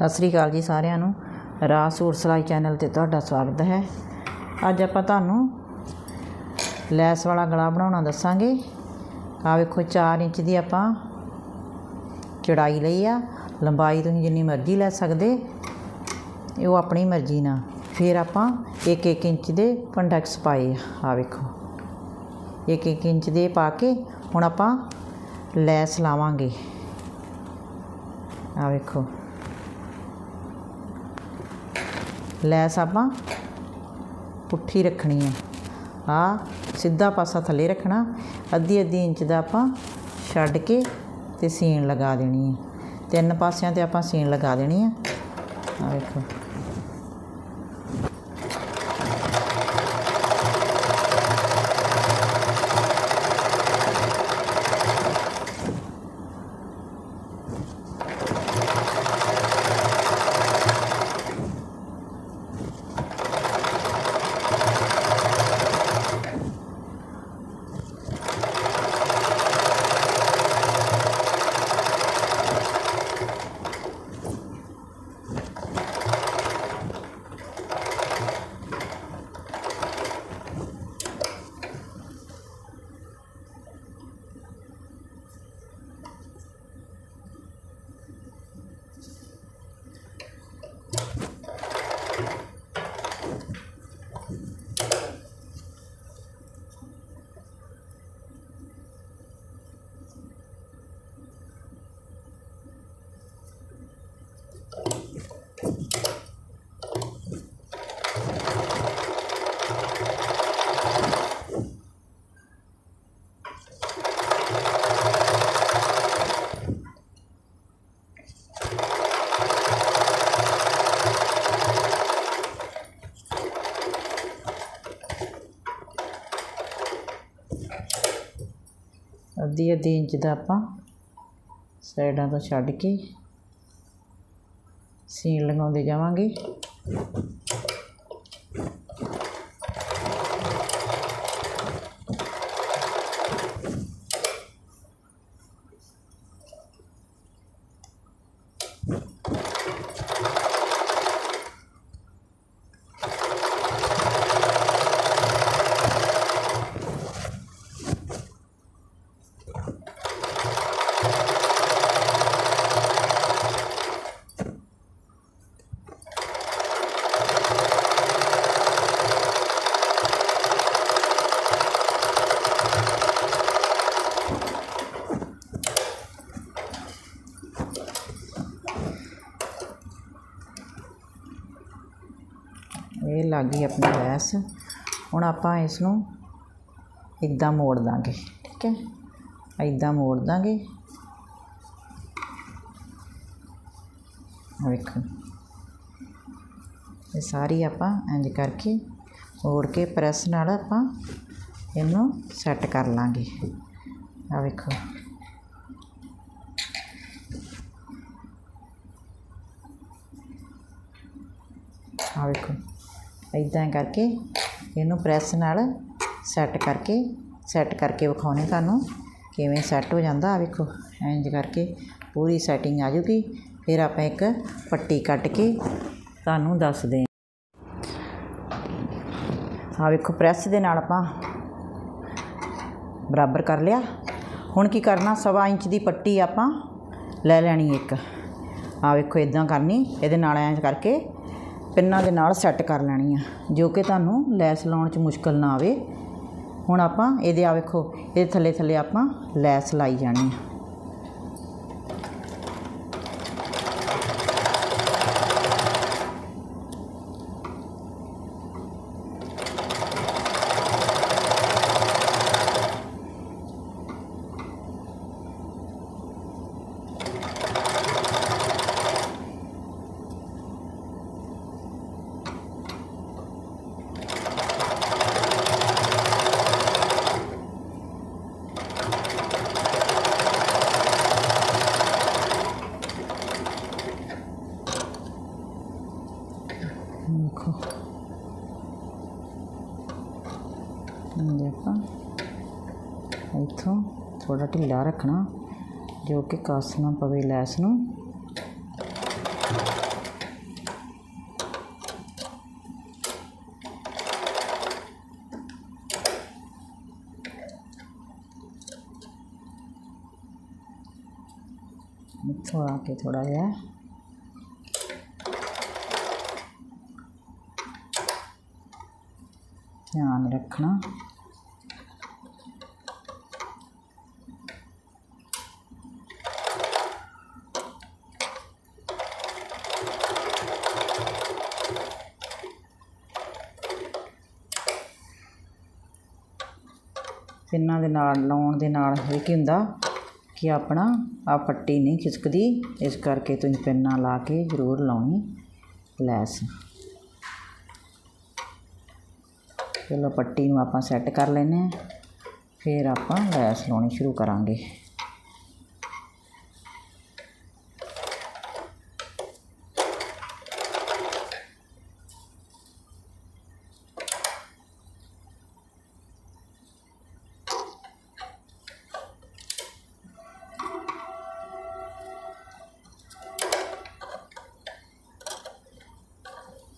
ਸਤਿ ਸ੍ਰੀ ਅਕਾਲ ਜੀ ਸਾਰਿਆਂ ਨੂੰ। ਰਾਜ ਸੂਟ ਸਿਲਾਈ ਚੈਨਲ ਤੇ ਤੁਹਾਡਾ ਸਵਾਗਤ ਹੈ। ਅੱਜ ਆਪਾਂ ਤੁਹਾਨੂੰ ਲੈਸ ਵਾਲਾ ਗਲਾ ਬਣਾਉਣਾ ਦੱਸਾਂਗੇ। ਆ ਵੇਖੋ 4 ਇੰਚ ਦੀ ਆਪਾਂ ਚੜਾਈ ਲਈ ਆ। ਲੰਬਾਈ ਤੁਸੀਂ ਜਿੰਨੀ ਮਰਜ਼ੀ ਲੈ ਸਕਦੇ ਉਹ ਆਪਣੀ ਮਰਜ਼ੀ ਨਾਲ। ਫਿਰ ਆਪਾਂ 1-1 ਇੰਚ ਦੇ ਕੰਡੈਕਸ ਪਾਏ ਆ। ਆਹ ਵੇਖੋ 1-1 ਇੰਚ ਦੇ ਪਾ ਕੇ ਹੁਣ ਆਪਾਂ ਲੈਸ ਲਾਵਾਂਗੇ। ਆ ਵੇਖੋ ਲੈਸ ਆਪਾਂ ਪੁੱਠੀ ਰੱਖਣੀ ਹੈ ਆ ਸਿੱਧਾ ਪਾਸਾ ਥੱਲੇ ਰੱਖਣਾ। ਅੱਧੀ ਅੱਧੀ ਇੰਚ ਦਾ ਆਪਾਂ ਛੱਡ ਕੇ ਤੇ ਸੀਨ ਲਗਾ ਦੇਣੀ ਹੈ ਤਿੰਨ ਪਾਸਿਆਂ ਤੇ ਆਪਾਂ ਸੀਨ ਲਗਾ ਦੇਣੀ ਹੈ ਆ ਵੇਖੋ। ਅੱਧੀ ਅੱਧੀ ਇੰਚ ਦਾ ਆਪਾਂ ਸਾਈਡਾਂ ਤੋਂ ਛੱਡ ਕੇ ਸੀਨ ਲਗਾਉਂਦੇ ਜਾਵਾਂਗੇ। ਇਹ ਗਈ ਆਪਣੀ ਲੈਸ ਹੁਣ ਆਪਾਂ ਇਸ ਨੂੰ ਇਦਾਂ ਮੋੜ ਦਾਂਗੇ, ਠੀਕ ਹੈ? ਇਦਾਂ ਮੋੜ ਦਾਂਗੇ। ਵੇਖੋ। ਇਹ ਸਾਰੀ ਆਪਾਂ ਇੰਜ ਕਰਕੇ ਮੋੜ ਕੇ ਪ੍ਰੈਸ ਨਾਲ ਆਪਾਂ ਇਹਨੂੰ ਸੈੱਟ ਕਰ ਲਾਂਗੇ। ਆ ਵੇਖੋ। ਆ ਵੇਖੋ। ਇੱਦਾਂ ਕਰਕੇ ਇਹਨੂੰ ਪ੍ਰੈਸ ਨਾਲ ਸੈੱਟ ਕਰਕੇ ਸੈੱਟ ਕਰਕੇ ਵਿਖਾਉਂਦੇ ਤੁਹਾਨੂੰ, ਕਿਵੇਂ ਸੈੱਟ ਹੋ ਜਾਂਦਾ ਆ ਵੇਖੋ ਇੰਜ ਕਰਕੇ ਪੂਰੀ ਸੈਟਿੰਗ ਆ ਜੂਗੀ ਫਿਰ ਆਪਾਂ ਇੱਕ ਪੱਟੀ ਕੱਟ ਕੇ ਤੁਹਾਨੂੰ ਦੱਸਦੇ ਆ ਵੇਖੋ, ਪ੍ਰੈਸ ਦੇ ਨਾਲ ਆਪਾਂ ਬਰਾਬਰ ਕਰ ਲਿਆ। ਹੁਣ ਕੀ ਕਰਨਾ, ਸਵਾ ਇੰਚ ਦੀ ਪੱਟੀ ਆਪਾਂ ਲੈ ਲੈਣੀ ਇੱਕ। ਆ ਵੇਖੋ, ਇਦਾਂ ਕਰਨੀ, ਇਹਦੇ ਨਾਲ ਐਂ ਕਰਕੇ ਪਿੰਨਾਂ ਦੇ ਨਾਲ ਸੈੱਟ ਕਰ ਲੈਣੀ ਆ, ਜੋ ਕਿ ਤੁਹਾਨੂੰ ਲੈਸ ਲਾਉਣ 'ਚ ਮੁਸ਼ਕਲ ਨਾ ਆਵੇ। ਹੁਣ ਆਪਾਂ, ਇਹਦੇ ਆ ਵੇਖੋ, ਇਹਦੇ ਥੱਲੇ ਥੱਲੇ ਆਪਾਂ ਲੈਸ ਲਾਈ ਜਾਣੀ ਆ। हम्म, देखो। देखो इतों थोड़ा ढिला रखना जो कि कसना पवे लैस न। थोड़ा जहा ਧਿਆਨ ਰੱਖਣਾ। ਪਿੰਨਾਂ ਦੇ ਨਾਲ, ਲਾਉਣ ਦੇ ਨਾਲ ਇਹ ਕੀ ਹੁੰਦਾ ਕਿ ਆਪਣਾ ਆ ਪੱਟੀ ਨਹੀਂ ਖਿਸਕਦੀ, ਇਸ ਕਰਕੇ ਤੁਸੀਂ ਪਿੰਨਾਂ ਲਾ ਕੇ ਜ਼ਰੂਰ ਲਾਉਣੀ ਲੈਸ। ਚਲੋ ਪੱਟੀ ਨੂੰ ਆਪਾਂ ਸੈੱਟ ਕਰ ਲੈਨੇ ਆ ਫਿਰ ਆਪਾਂ ਲੈਸ ਲਾਉਣੀ ਸ਼ੁਰੂ ਕਰਾਂਗੇ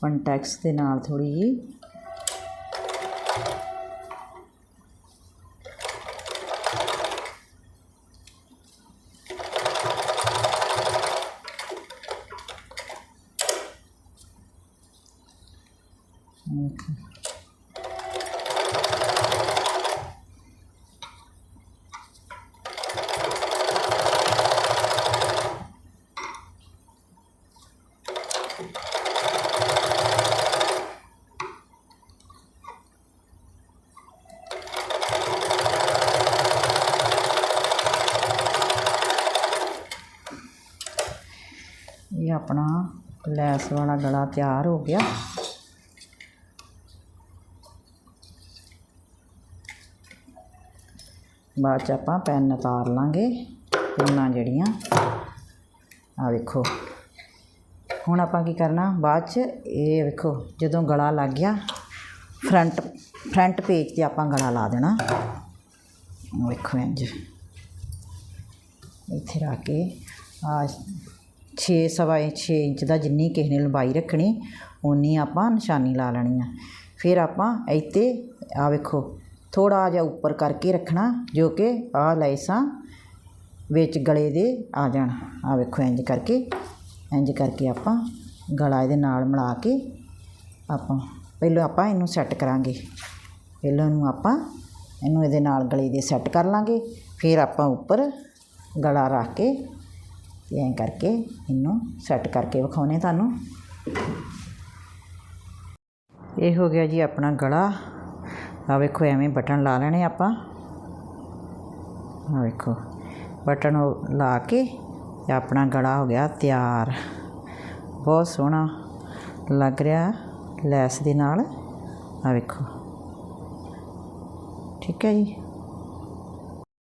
ਕੰਟੈਕਸ ਦੇ ਨਾਲ ਥੋੜੀ ਜਿਹੀ ਇਹ ਆਪਣਾ ਲੈਸ ਵਾਲਾ ਗਲਾ ਤਿਆਰ ਹੋ ਗਿਆ। ਬਾਅਦ ਚ ਆਪਾਂ ਪੈਨ ਉਤਾਰ ਲਾਂਗੇ ਪਿੰਨਾਂ ਜਿਹੜੀਆਂ। ਆ ਵੇਖੋ। ਹੁਣ ਆਪਾਂ ਕੀ ਕਰਨਾ, ਬਾਅਦ ਚ ਇਹ ਵੇਖੋ, ਜਦੋਂ ਗਲਾ ਲੱਗ ਗਿਆ, ਫਰੰਟ ਫਰੰਟ ਪੇਜ ਤੇ ਆਪਾਂ ਗਲਾ ਲਾ ਦੇਣਾ। ਵੇਖੋ ਇੰਜ ਇੱਥੇ ਰੱਖ ਕੇ ਆ 6 ਸਵਾ 6 ਇੰਚ ਦਾ ਜਿੰਨੀ ਕਿਸੇ ਨੇ ਲੰਬਾਈ ਰੱਖਣੀ ਉਨੀ ਆਪਾਂ ਨਿਸ਼ਾਨੀ ਲਾ ਲੈਣੀ ਆ। ਫਿਰ ਆਪਾਂ ਇੱਥੇ ਆ ਵੇਖੋ ਥੋੜਾ ਜਿਹਾ ਉੱਪਰ ਕਰਕੇ ਰੱਖਣਾ, ਜੋ ਕਿ ਆਹ ਲੈਸਾਂ ਵਿੱਚ ਗਲੇ ਦੇ ਆ ਜਾਣ। ਆ ਵੇਖੋ ਇੰਜ ਕਰਕੇ ਇੰਜ ਕਰਕੇ ਆਪਾਂ ਗਲਾ ਇਹਦੇ ਨਾਲ ਮਿਲਾ ਕੇ ਆਪਾਂ, ਪਹਿਲਾਂ ਆਪਾਂ ਇਹਨੂੰ ਸੈੱਟ ਕਰਾਂਗੇ। ਪਹਿਲਾਂ ਇਹਨੂੰ ਆਪਾਂ ਇਹਨੂੰ ਇਹਦੇ ਨਾਲ ਗਲੇ ਦੇ ਸੈੱਟ ਕਰ ਲਾਂਗੇ। ਫਿਰ ਆਪਾਂ ਉੱਪਰ ਗਲਾ ਰੱਖ ਕੇ ਐਂ ਕਰਕੇ ਇਹਨੂੰ ਸੈੱਟ ਕਰਕੇ ਵਿਖਾਉਨੇ ਤੁਹਾਨੂੰ। ਇਹ ਹੋ ਗਿਆ ਜੀ ਆਪਣਾ ਗਲਾ। ਆ ਵੇਖੋ, ਐਵੇਂ ਬਟਨ ਲਾ ਲੈਣੇ ਆਪਾਂ। ਆ ਵੇਖੋ, ਬਟਨ ਉਹ ਲਾ ਕੇ ਤੇ ਆਪਣਾ ਗਲਾ ਹੋ ਗਿਆ ਤਿਆਰ। ਬਹੁਤ ਸੋਹਣਾ ਲੱਗ ਰਿਹਾ ਲੈਸ ਦੇ ਨਾਲ। ਆ ਵੇਖੋ, ਠੀਕ ਹੈ ਜੀ।